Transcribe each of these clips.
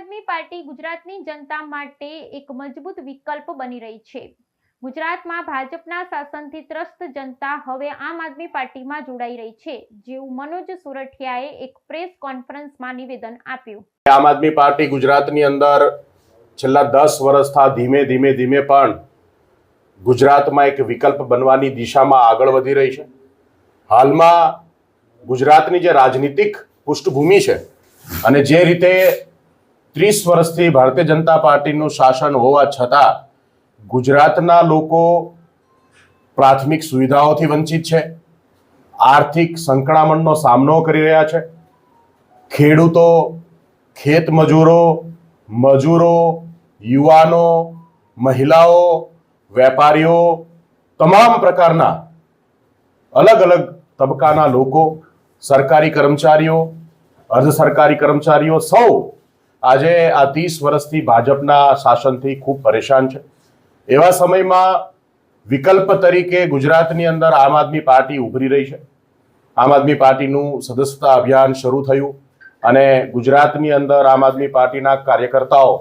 Party ગુજરાતની જનતા માટે એક મજબૂત વિકલ્પ બની રહી છે. ગુજરાતમાં ભાજપના શાસનથી ત્રસ્ત જનતા હવે આમ આદમી પાર્ટીમાં જોડાઈ રહી છે, જેવું મનોજ સુરઠિયાએ એક પ્રેસ કોન્ફરન્સમાં નિવેદન આપ્યું. આમ આદમી પાર્ટી ગુજરાતની અંદર છેલ્લા દસ વર્ષથી ધીમે ધીમે ધીમે પણ ગુજરાતમાં એક વિકલ્પ બનવાની દિશામાં આગળ વધી રહી છે. હાલમાં ગુજરાતની જે રાજનીતિક પૃષ્ઠભૂમિ છે અને જે રીતે ત્રીસ વર્ષથી ભારતીય જનતા પાર્ટીનું શાસન હોવા છતાં ગુજરાતના લોકો પ્રાથમિક સુવિધાઓથી વંચિત છે, આર્થિક સંકળામણનો સામનો કરી રહ્યા છે, ખેડૂતો, ખેત મજૂરો મજૂરો, યુવાનો, મહિલાઓ, વેપારીઓ, તમામ પ્રકારના અલગ અલગ તબક્કાના લોકો, સરકારી કર્મચારીઓ, અર્ધ સરકારી કર્મચારીઓ સૌ આજે આ ત્રીસ વર્ષથી ભાજપના શાસનથી ખૂબ પરેશાન છે. એવા સમયમાં વિકલ્પ તરીકે ગુજરાતની અંદર આમ આદમી પાર્ટી ઉભરી રહી છે. આમ આદમી પાર્ટીનું સદસ્યતા અભિયાન શરૂ થયું અને ગુજરાતની અંદર આમ આદમી પાર્ટીના કાર્યકર્તાઓ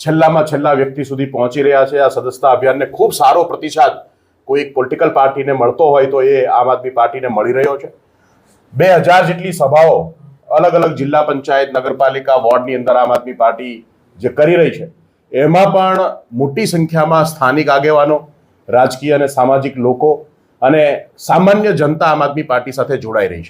છેલ્લામાં છેલ્લા વ્યક્તિ સુધી પહોંચી રહ્યા છે. આ સદસ્યતા અભિયાનને ખૂબ સારો પ્રતિસાદ કોઈ એક પોલિટિકલ પાર્ટીને મળતો હોય તો એ આમ આદમી પાર્ટીને મળી રહ્યો છે. બે હજાર જેટલી સભાઓ અલગ અલગ જિલ્લા પંચાયત, નગરપાલિકા, વોર્ડની અંદર આમ આદમી પાર્ટી જે કરી રહી છે, એમાં પણ મોટી સંખ્યામાં સ્થાનિક આગેવાનો, રાજકીય અને સામાજિક લોકો અને સામાન્ય જનતા આમ આદમી પાર્ટી સાથે જોડાઈ રહી છે.